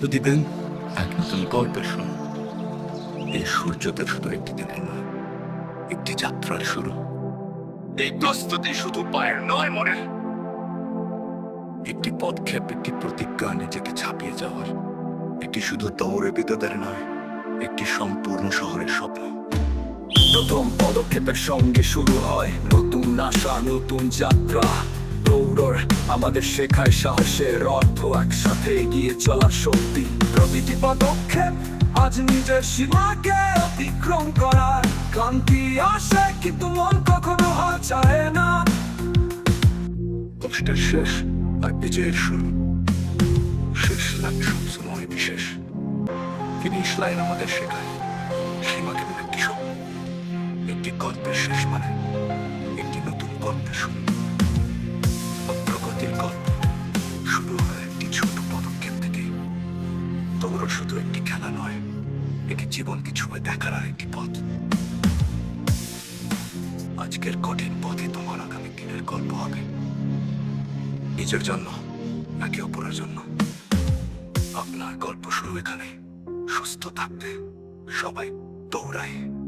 প্রতিদিন এক নতুন গল্পের শুরু। এই সূর্যোদয় শুধু একটি দিনের নয়, একটি যাত্রার শুরু। এই প্রস্তুতি শুধু পায়ের নয় মনে একটি পদক্ষেপ, একটি প্রতিজ্ঞা নিজেকে ছাপিয়ে যাওয়ার। একটি শুধু দৌড়ে বিদ্যুতের নয়, একটি সম্পূর্ণ শহরের স্বপ্ন। প্রথম পদক্ষেপের সঙ্গে শুরু হয় নতুন আশা, নতুন যাত্রা। দৌড়র। আমাদের শেখায় সাহসের অর্থ একসাথে এগিয়ে চলার শক্তি। প্রতিটি পদক্ষেপ আজ নিজের সীমাকে অতিক্রম করার। ক্লান্তি আসে, কিন্তু মন কখনো চায় না। কষ্টের শেষ, আর বিজয়ের শুরু। শেষ লাইন সবসময় বিশেষ। ফিনিশ লাইন আমাদের শেখায় সীমা কেবল একটি একটি গল্পের শেষ মানে একটি নতুন গল্পের শুরু। দৌড় শুধু একটি খেলা নয় এটি জীবনকে ছুঁয়ে দেখার একটি পথ। আজকের কঠিন পথে তোমার আগামী দিনের গল্প হবে। নিজের জন্য নাকি অপরের জন্য। আপনার গল্প শুরু এখানে সুস্থ থাকতে সবাই দৌড়ায়।